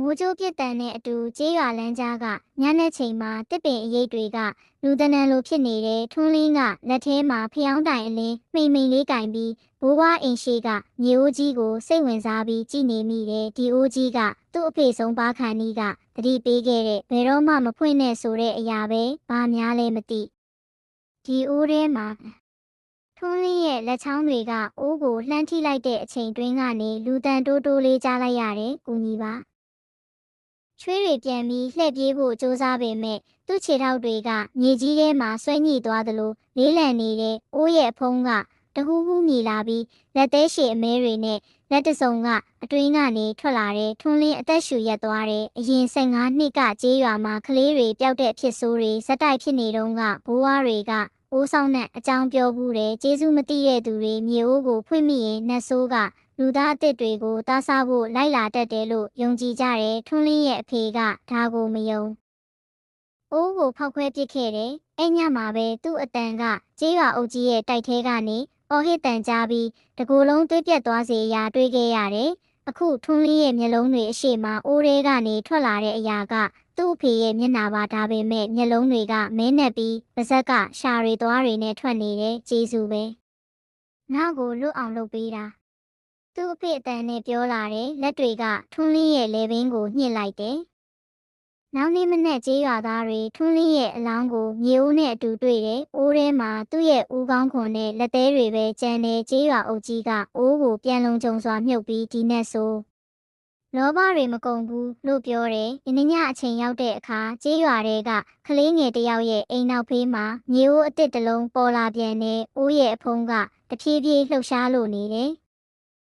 မိုးကြိုးပြစ်တန်နဲ့အတူကျေးရွာလမ်းကြားကညနေချိန်မှာတစ်ပင်အရိပ်တွေကလူတနန်လိုဖြစ်နေတဲ့ထွန်းလင်းကလက်ထဲမှာဖျောင်းတိုင်အလင်းမိန်မိန်လေးကင်ပြီးဘိုးဘွားအိမ်ရှိကမြေအိုးကြီးကိုစိတ်ဝင်စားပြီးကြည်နေမိတယ်ဒီအိုးကြီးကသူ့အဖေဆုံးပါခန်ကြီးကတတိပေးခဲ့တဲ့ဘယ်တော့မှမဖွင့်နဲ့ဆိုတဲ့အရာပဲဘာများလဲမသိဒီအိုးထဲမှာထွန်းလင်းရဲ့လက်ချောင်းတွေကအိုးကိုလှမ်းထိလိုက်တဲ့အချိန်တွင်းကနေလူတန်တိုးတိုးလေးကြားလိုက်ရတယ်။ကိုကြီးပါ။ ချွေးတွေပြန်ပြီးလှည့်ပြေးဖို့စူးစမ်းပေမဲ့သူ့ခြေထောက်တွေကမြေကြီးထဲမှာဆွဲညှိသွားသလိုလေးလံနေတဲ့အိုးရဲ့အဖုံးကတဟူးဟူးမြည်လာပြီးလက်သေးရှည်အမဲတွေနဲ့လက်တစုံကအတွင်းကနေထွက်လာတဲ့ထွန်းလင်းအသက်ရှူရက်သွားတဲ့အရင်15နှစ်ကကြေးရွာမှာကလေးတွေပျောက်တဲ့ဖြစ်ဆိုးတွေဇက်တိုက်ဖြစ်နေတုန်းကဘိုးဝါးတွေကအိုးဆောင်နဲ့အကြောင်းပြောဘူးတယ်ကျေးဇူးမသိတဲ့သူတွေမြေအိုးကိုဖွင့်မိရင်နတ်ဆိုးက လူသားအစ်စ်တွေကိုတားဆဖို့လိုက်လာတတ်တယ်လို့ယုံကြည်ကြတယ်ထွန်းလင်းရဲ့အဖေကဒါကိုမယုံအိုးကိုဖောက်ခွဲပစ်ခဲ့တယ်အဲ့ညမှာပဲသူ့အတန်ကကျေးရွာအုပ်ကြီးရဲ့တိုက်ထဲကနေအော်ဟစ်တန်ကြားပြီးတကူလုံးသွေးပြက်သွားစေရာတွေးခဲ့ရတယ်အခုထွန်းလင်းရဲ့မျက်လုံးတွေအရှိမအိုးထဲကနေထွက်လာတဲ့အရာကသူ့အဖေရဲ့မျက်နှာပါဒါပေမဲ့မျက်လုံးတွေကမဲနဲ့ပြီးပါဇက်ကရှာရီသွားတွေနဲ့ထွက်နေတဲ့ကျေးဇူးပဲနောက်ကိုလွတ်အောင်လုပ်ပေးတာ သူ့အဖေအတန်နဲ့ပြောလာတယ်လက်တွေကထွန်းလင်းရဲ့လေဘင်းကိုညှစ်လိုက်တယ်နောက်နေ့မနေ့ကျေးရွာသားတွေထွန်းလင်းရဲ့အလောင်းကိုမြေအိုးနဲ့အတူတွေ့တယ်။အိုးထဲမှာသူ့ရဲ့ဦးကောင်းခွန်နဲ့လက်သေးတွေပဲကျန်တဲ့ကျေးရွာအုပ်ကြီးကအိုးကိုပြန်လုံခြုံစွာမြုပ်ပြီးဒီနဲ့ဆိုလောဘတွေမကုန်ဘူးလို့ပြောတယ်။ဒီညအချိန်ရောက်တဲ့အခါကျေးရွာတွေကကလေးငယ်တစ်ယောက်ရဲ့အိမ်နောက်ဖေးမှာမြေအိုးအစ်စ်တစ်လုံးပေါ်လာပြန်တဲ့အိုးရဲ့အဖုံးကတဖြည်းဖြည်းလှုပ်ရှားလို့နေတယ်။